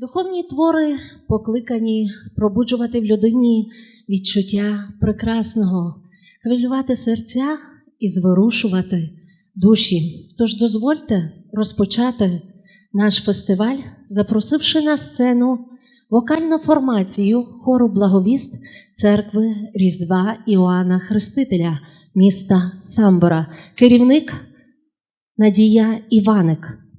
Духовні твори покликані пробуджувати в людині відчуття прекрасного, хвилювати серця і зворушувати душі. Тож дозвольте розпочати наш фестиваль, запросивши на сцену вокальну формацію хору благовіст церкви Різдва Іоанна Хрестителя міста Самбора, керівник Надія Іваник.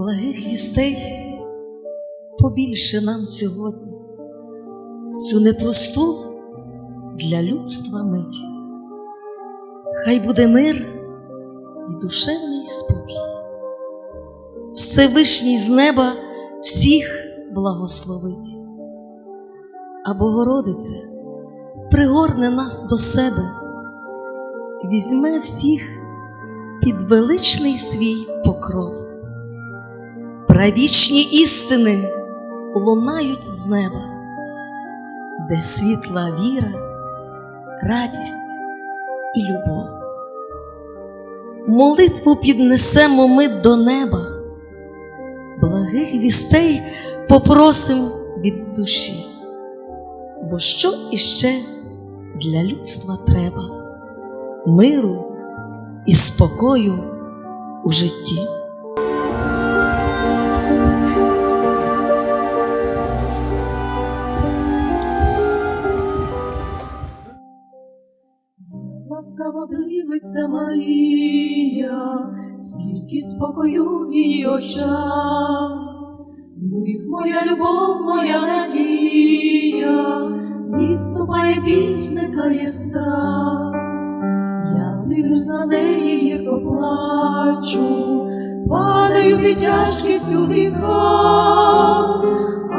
Благих вістей побільше нам сьогодні, цю непросту для людства мить. Хай буде мир і душевний спокій. Всевишній з неба всіх благословить, а Богородиця пригорне нас до себе, візьме всіх під величний свій покров. Правічні істини лунають з неба, де світла віра, радість і любов. Молитву піднесемо ми до неба, благих вістей попросим від душі, бо що іще для людства треба миру і спокою у житті. Дивиться Марія, скільки спокою в її очах, Мих моя любов, моя надія, відступає біль, зникає страх. Я дивлюсь на неї, гірко плачу, падаю під тяжкістю гріха,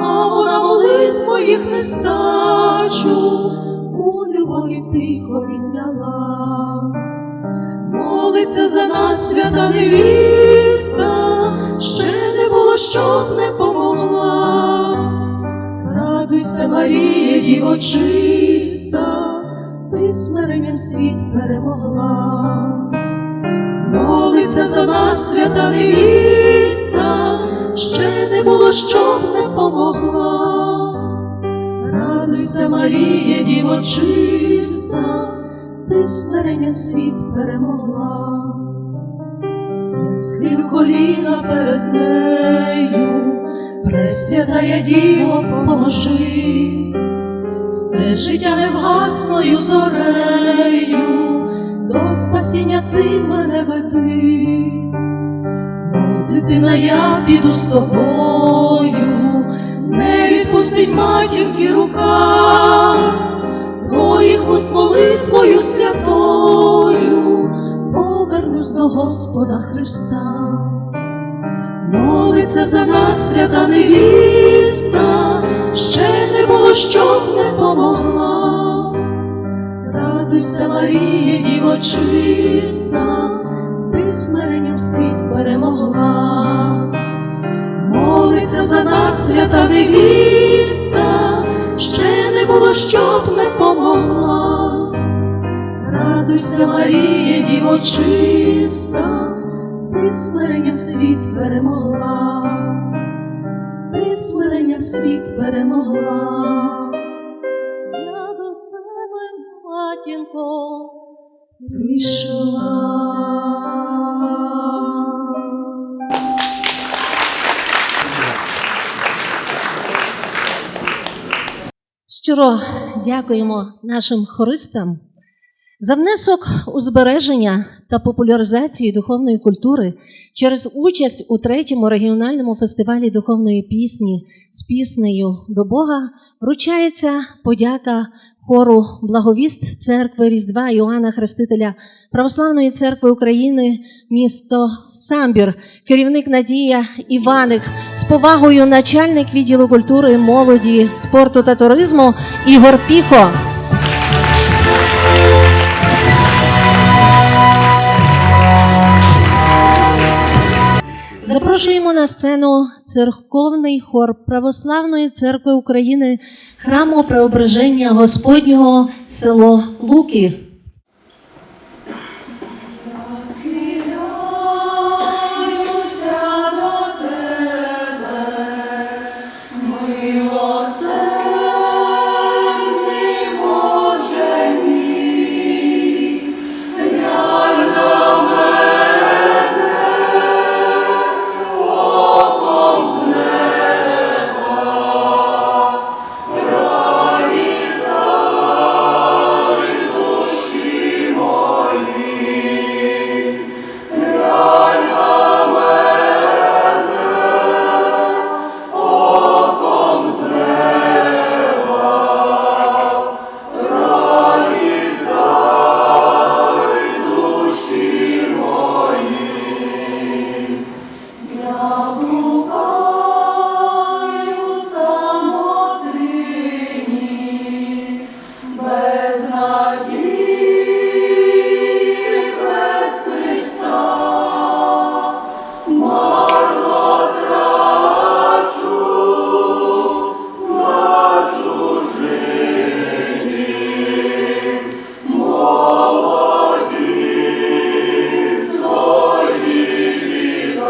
а вона молитв моїх нестачу у любові тихо відняла. Молиться за нас свята невіста, ще не було, щоб не помогла. Радуйся, Марія, діво чиста, ти смиренням світ перемогла. Молиться за нас свята невіста, ще не було, щоб не помогла. Радуйся, Марія, діво чиста, ти смиренням світ перемогла. Я схилю коліна перед нею, Пресвятая Діво, поможи, все життя невгасною зорею, до спасіння ти мене веди. Мов дитина, я піду з тобою, не відпустить матінки рука, твоїх уст молитвою святою, повернусь до Господа Христа. молиться за нас свята невіста, ще не було, щоб не помогла. Радуйся, Марія, діво чиста, ти смиренням світ перемогла. Молиться за нас свята невіста, ще щоб не помогла. Радуйся, Марія, діво чиста, ти смиренням світ перемогла, ти смиренням світ перемогла. Я до тебе, матінко, Прийшла. Щиро дякуємо нашим хористам за внесок у збереження та популяризацію духовної культури через участь у третьому регіональному фестивалі духовної пісні з піснею до Бога вручається подяка хору Благовіст церкви Різдва Іоанна Хрестителя Православної церкви України, місто Самбір, керівник Надія Іваник, з повагою начальник відділу культури, молоді, спорту та туризму Ігор Піхо. Запрошуємо на сцену церковний хор Православної церкви України, храму Преображення Господнього село Луки.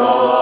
Lord.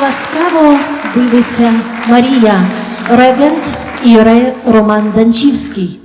Ласкаво дивиться Марія, регент і Роман Данчівський.